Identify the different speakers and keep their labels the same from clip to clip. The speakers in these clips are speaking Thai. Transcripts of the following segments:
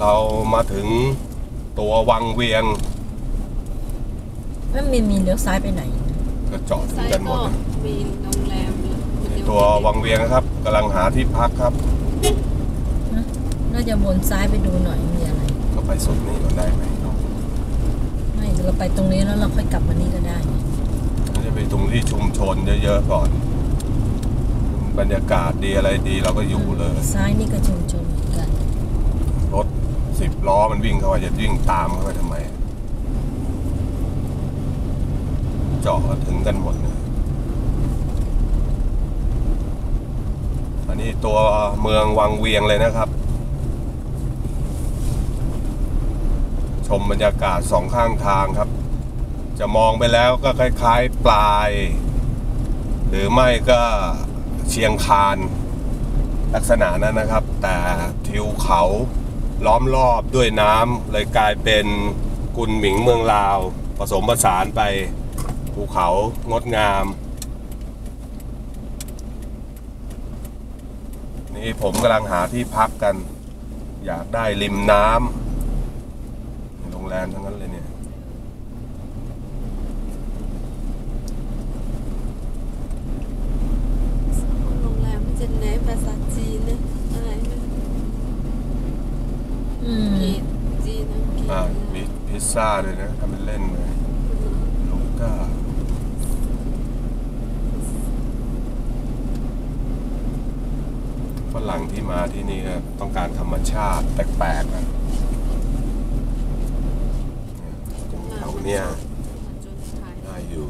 Speaker 1: เรามาถึงตัววังเวียง
Speaker 2: แล้วมีมีเลี้ยวซ้ายไปไหน
Speaker 1: ก็จอดถึ
Speaker 3: ไซ
Speaker 1: งกันหม
Speaker 3: ก็
Speaker 1: ดเลย
Speaker 3: มีโรงแรมอยู่มันยัง
Speaker 1: ตัววังเวียงนะครับกำลังหาที่พักครับ
Speaker 2: น่าจะวนซ้ายไปดูหน่อยมีอะไร
Speaker 1: ก็ไปสุดนี่ก็ได้ไหม
Speaker 2: ไม่เราไปตรงนี้แล้วเราค่อยกลับมานี่ก็ได้ไง
Speaker 1: เราจะไปตรงที่ชุมชนเยอะๆก่อน บรรยากาศดีอะไรดีเราก็อยู่เลย
Speaker 2: ซ้ายนี่ก็ชุมชนเหมือนกัน
Speaker 1: รถ สิบล้อมันวิ่งเข้ามาจะวิ่งตามเข้าไปทำไมจอดถึงกันหมดเลยอันนี้ตัวเมืองวังเวียงเลยนะครับ ชมบรรยากาศสองข้างทางครับ จะมองไปแล้วก็คล้ายๆปลาย หรือไม่ก็เชียงคานลักษณะนั้นนะครับ แต่ทิวเขา ล้อมรอบด้วยน้ำเลยกลายเป็นกุนหมิงเมืองลาว ผสมผสานไปภูเขางดงาม นี่ผมกำลังหาที่พักกัน อยากได้ริมน้ำโรงแรมทั้งนั้นเลยเนี่ย
Speaker 3: โรงแรมมันจะเน้นภาษาจีนนะ อื
Speaker 2: ม
Speaker 3: จีนจีนอังกฤษ
Speaker 1: อ่ามี พิซซ่าด้วยนะทำเป็นเล่นไปลูก้าฝรั่งที่มาที่นี่ก็ต้องการธรรมชาติแปลกๆนะตรงแถวเนี้ย
Speaker 3: จนไทย
Speaker 1: ได้อยู่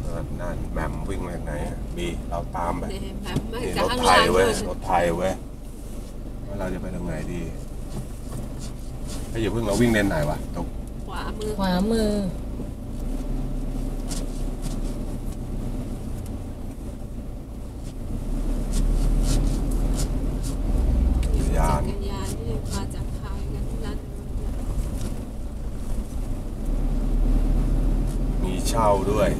Speaker 1: เออนั่นแหมมวิ่งมาจากไหนอะบีเราตามไป
Speaker 3: เนี่ยแบบไม่
Speaker 1: นี่
Speaker 3: ก
Speaker 1: รถ
Speaker 3: ข้าง
Speaker 1: ไท
Speaker 3: หลั
Speaker 1: ย
Speaker 3: ง
Speaker 1: เว้ย
Speaker 3: เลย
Speaker 1: รถไทยเว้ยว่าเราจะไปทางไหนดีไอ้ยอย่าเพิ่งเราวิ่งเลนไหนวะตรง
Speaker 3: ขวามือ
Speaker 2: ขวามือ
Speaker 1: ยาน
Speaker 3: จักรยานนี่มาจากไทยกันทั้งนั้น
Speaker 1: มีเช่าด้วย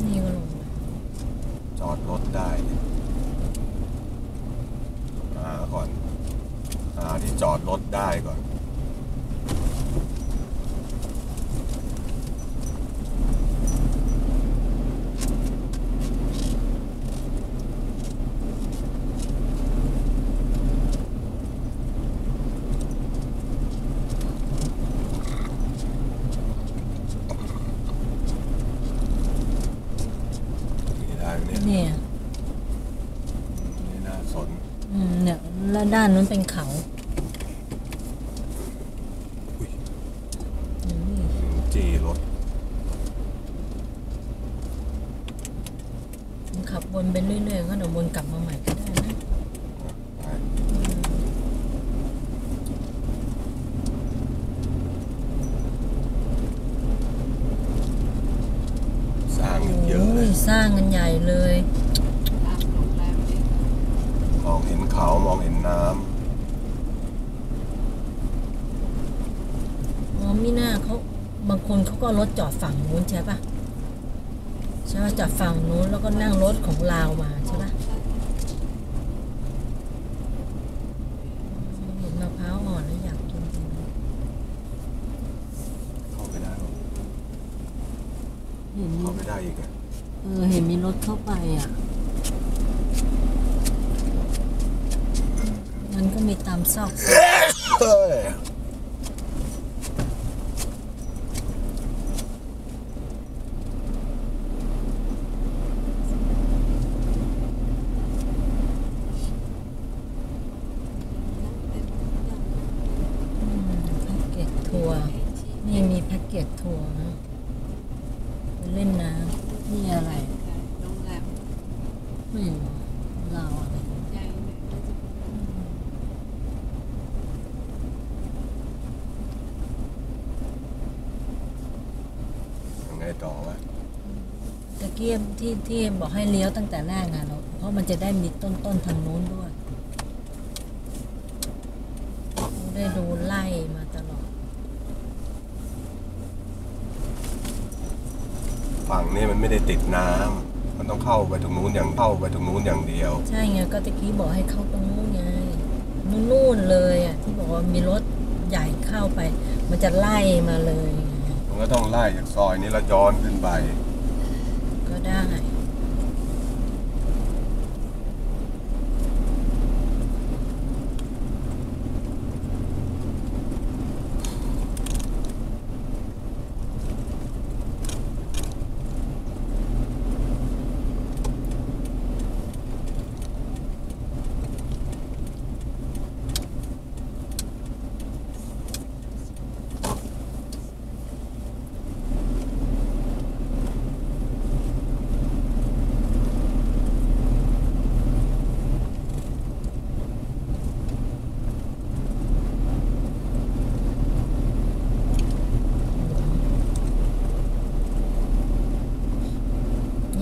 Speaker 2: นี่ก็ลง
Speaker 1: จอดรถได้หาก่อนหาที่ จอดรถได้ก่อนนี่ได้ไหมเนี่ย
Speaker 2: เนี่ย
Speaker 1: นี่น่าสน
Speaker 2: อืมเนี่ยแล้วด้านนู้นเป็นเขา
Speaker 1: อุ้ย
Speaker 2: อืม
Speaker 1: จีรถ
Speaker 2: ขับวนไปเรื่อยๆก็เดี๋ยววนกลับมาใหม่ก็ได้นะ
Speaker 1: ไปสร้างอีกเยอะเล
Speaker 2: โอ้
Speaker 1: ย
Speaker 2: ยสร้างกันใหญ่เลย
Speaker 3: ตามโรงแรมนี่
Speaker 1: มองเห็นเขามองเห็นน้
Speaker 2: อ๋อมิน่าเขาบางคนเขาก็เอารถจอดฝั่งนู้นใช่ปะ ใช่ปะจอดฝั่งนู้นแล้วก็นั่งรถของลาวมาใช่ปะเห็นมะพร้าวอ่อนแล้วอยากกินจังเลยำ
Speaker 1: เข้าไปได้ปะ
Speaker 2: เห็น
Speaker 1: เข้าไปได้อีกอะ
Speaker 2: เออเห็นมีรถเข้าไปอะ มันก็มีตามซอก
Speaker 1: เฮ้ย
Speaker 2: อืมแพ็กเกจทัวร์นี่ มีแพ็กเกจทัวร์นะไปเล่นน้ำนี่อะไร
Speaker 3: โรงแรม
Speaker 2: ไม่รู้ลาวอะไร
Speaker 3: ใหญ่เลยน่าจะเป็น
Speaker 1: ยังไงต่อวะ
Speaker 2: ตะเกียบที่ที่บอกให้เลี้ยวตั้งแต่แรกไงเราเพราะมันจะได้มีต้นต้นทางนู้นด้วย ได้ดูไล่มาตลอด
Speaker 1: ฝั่งนี้มันไม่ได้ติดน้มันต้องเข้าไปตรงนู้นอย่างเข้าไปตรงนู้นอย่างเดียว
Speaker 2: ใช่ไงก็ตะกี้บอกให้เข้าตรงนู้นไงนู่นๆเลยอะที่บอกว่ามีรถใหญ่เข้าไป มันจะไล่มาเลยไง
Speaker 1: มันก็ต้องไล่จากซอยนี้แล้วย้อนขึ้นไป
Speaker 2: ก็ได้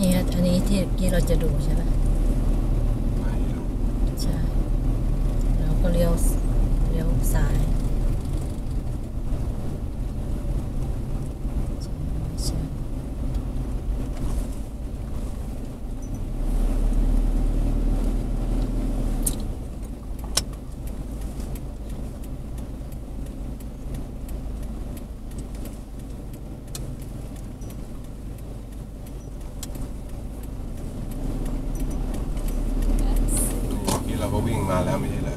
Speaker 2: นี่ฮะอันนี้ที่ เมื่อกี้เราจะดูใช่ไหม
Speaker 1: ไม่รู้
Speaker 2: ใช่ แล้วก็เลี้ยวเลี้ยวซ้ายใช่ใช่
Speaker 1: เมื่อกี้เร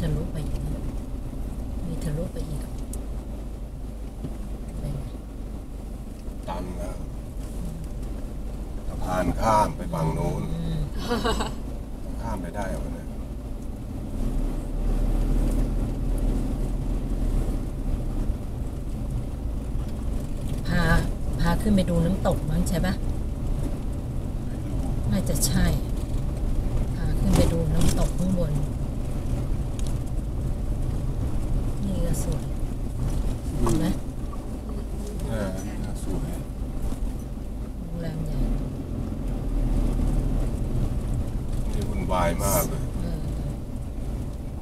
Speaker 2: ทะลุไปอีกนะมีทะลุไปอีกไปไง
Speaker 1: ตันแล้วสะพานข้ามไปฝั่งนู้น
Speaker 2: อืม
Speaker 1: ข้ามไปได้เหรอเนี่ย
Speaker 2: พาพาขึ้นไปดูน้ำตกมั้งใช่ปะ
Speaker 1: ไม่รู้
Speaker 2: น่าจะใช่ พาขึ้นไปดูน้ำตกข้างบน นี่ก็ สวยเห็นไหม
Speaker 1: เออน่าสวย
Speaker 2: โรงแรมใหญ่
Speaker 1: นี่วุ่นวายมากเลย
Speaker 2: เออ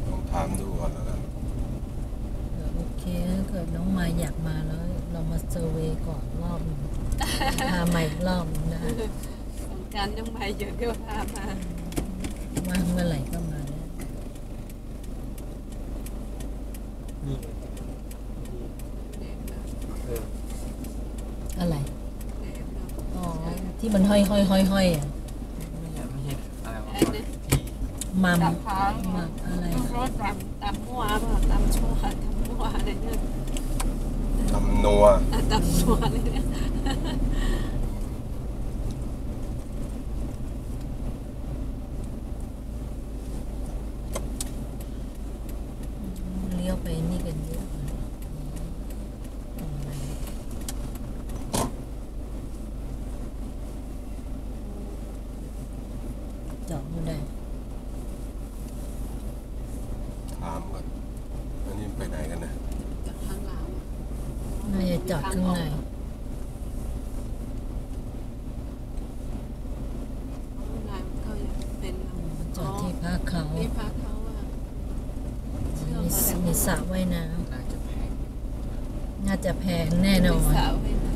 Speaker 1: ต้องถามดูก่อนแล้วกัน
Speaker 2: เออโอเคถ้าเกิดน้องมายอยากมาแล้ว เรามาเซอร์เวย์ก่อนรอบหนึงพามาอีกรอบหนึงนะ
Speaker 3: สงกรารยังไปเยอะเดี๋ยวพามา
Speaker 2: ว่างเมื่อไหร่ก็ มาได้
Speaker 4: นี่
Speaker 3: เด็กเนาะ
Speaker 4: เออ
Speaker 2: อะไร
Speaker 3: เด็กเนาะ
Speaker 2: อ๋อ ที่มันห้อยห้อยห้อยห้อยอะ
Speaker 4: ไม่ใช่ไม่ใช่อะไรวะ
Speaker 3: ไอ้นี่
Speaker 4: ที่
Speaker 2: มัม
Speaker 3: ตามพัง
Speaker 2: มัมอะไร
Speaker 3: รถตามตามมัวเปล่าตามชัวตามมัวอะไรเนี่ย
Speaker 1: ตำนัว
Speaker 3: อะตามชัวเลยเนี่ย
Speaker 2: เลี้ยวไปนี่กันเยอะเลยตรงไหนจอดไม่ได้
Speaker 1: ถามก่อนอันนี้ ไปไหนกันนะ
Speaker 3: จากข้างหลัง
Speaker 2: น่าจะจอดข้างใน
Speaker 3: ข้างในมันก็ยังเป็น
Speaker 2: จอดที่พักเขา
Speaker 3: ที่พักเขาอะ
Speaker 2: มีสมีสระว่ายน้
Speaker 4: น่าจะแพงำ
Speaker 2: น่าจะแพงแน่นอน
Speaker 3: สาวให้นะ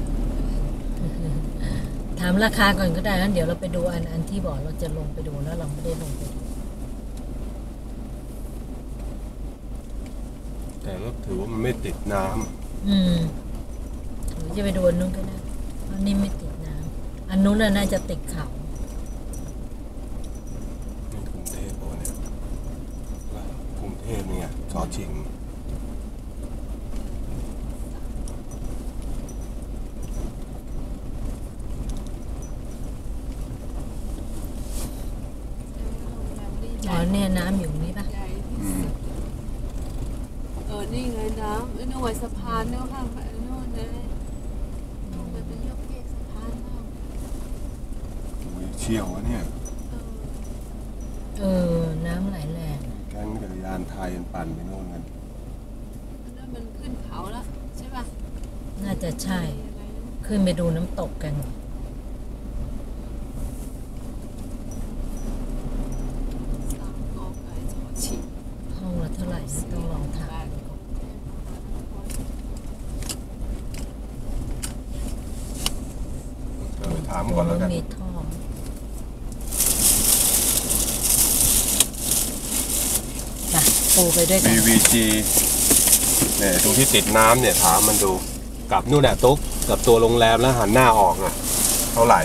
Speaker 2: ถามราคาก่อนก็ได้งั้นเดี๋ยวเราไปดูอันอันที่บอกเราจะลงไปดูแล้วเราไม่ได้ลงไปดู
Speaker 1: แต่ก็ถือว่ามันไม่ติดน้ำ
Speaker 2: อืมถือรือจะไปดูอันนู้นก็ได้อันนี้ไม่ติดน้ำอันนู้นน่ะน่าจะติดเขา
Speaker 1: นี่กรุงเทพปะวะเนี่ยว่ากรุงเทพเนี่ยชอชิง
Speaker 2: อ๋อเนี่ยน้ำอยู่นี่ปะ
Speaker 3: ใหญ่ที่สุดเออ นี่ไงน้ำไอ้นู่นไว้สะพานนู่นข้างไปนู่นนะมันเป็นยกเยกสะพานมาก
Speaker 1: อุ้ยเชี่ยวอะเนี่ย
Speaker 3: เออ
Speaker 2: เออ น้ำไหลแรง
Speaker 1: แก๊งจักรยานไทยปั่นไปโน่นกัน
Speaker 3: อันนั้นมันขึ้นเขาแล้วใช่ป่ะ
Speaker 2: น่าจะใช่
Speaker 3: อะไรนะ
Speaker 2: ขึ้นไปดูน้ำตกกัน
Speaker 3: สามกอไก่ชอชิง
Speaker 2: ห้องละเท่าไหร่นะต้องลองถาม
Speaker 1: เออไปถามก่อนแล้วกัน
Speaker 2: มีท่อจ้ะ ปูไปด้วยกัน
Speaker 1: BVG เนี่ยตรงที่ติดน้ำเนี่ยถามมันดู กับนู่นแหละตุ๊กกับตัวโรงแรมแล้วหันหน้าออกอะ เท่าไหร่